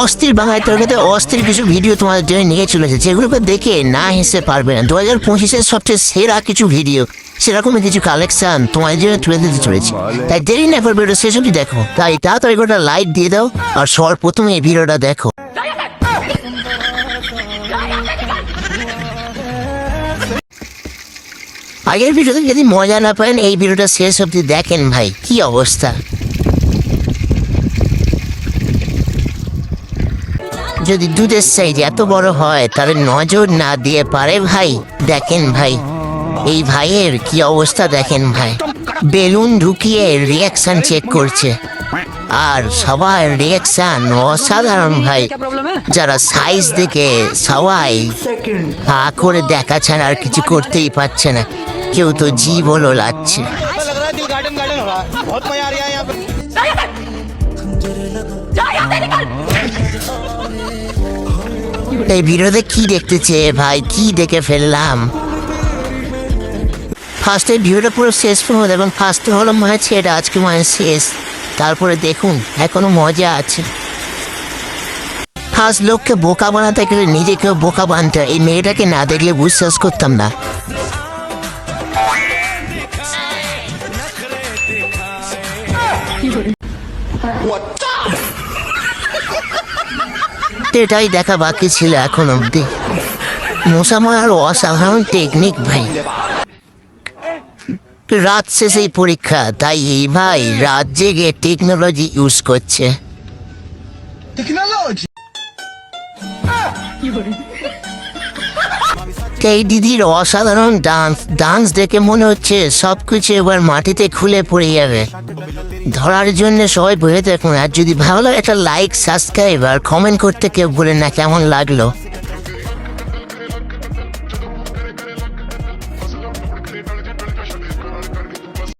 অস্থির বাংলায় তরকারিতে অস্থির কিছু ভিডিও তোমাদের জন্য নিয়ে চলেছে যেগুলোকে দেখে না হেসে পারবে না। দু হাজার পঁচিশের সবচেয়ে সেরা কিছু ভিডিও সেরকমই কিছু কালেকশন তোমাদের জন্য তুলে দিতে চলেছি। তাই দেরি না করবে ভিডিও শেষ দেখো। তাই তাড়াতাড়ি করে লাইক দিয়ে দাও আর সবার প্রথমে এই ভিডিওটা দেখো। আগের ভিডিওতে যদি মজা না পান, এই ভিডিওটা শেষ অবধি দেখেন ভাই, কি অবস্থা? যদি দুধের সাইজ এত বড় হয় তাহলে নজর না দিয়ে পারে ভাই দেখেন ভাই এই ভাইয়ের কি অবস্থা দেখেন ভাই বেলুন ঢুকিয়ে রিয়াকশন চেক করছে আর সবার রিয়াকশন অসাধারণ ভাই যারা সাইজ দেখে সবাই হা করে দেখা ছাড়া আর কিছু করতেই পারছে না কেউ তো জীব হলো লাগছে এই ভিডিওতে কি দেখতে চেয়ে ভাই? কি দেখে ফেললাম? ফার্স্টে ভিডিওটা পুরো শেষ পর্যন্ত এবং ফার্স্টে হলো মনে হচ্ছে এটা আজকে মানে শেষ। তারপরে দেখুন, এখনও মজা আছে। ফার্স্ট লোককে বোকা বানাতে গেলে নিজেকেও বোকা বানতে এই মেয়েটাকে না দেখলে বিশ্বাস করতাম না। এটাই দেখা বাকি ছিল এখন অব্দি মশা মারার অসাধারণ টেকনিক ভাই। রাত শেষেই পরীক্ষা তাই এই ভাই রাত জেগে টেকনোলজি ইউজ করছে। এই দিদির অসাধারণ ডান্স। ডান্স দেখে মনে হচ্ছে সব কিছু এবার মাটিতে খুলে পড়ে যাবে। ধরার জন্য সবাই বয়ে দেখুন আর যদি ভালো একটা লাইক সাবস্ক্রাইব আর কমেন্ট করতে কেউ বলে না, কেমন লাগল?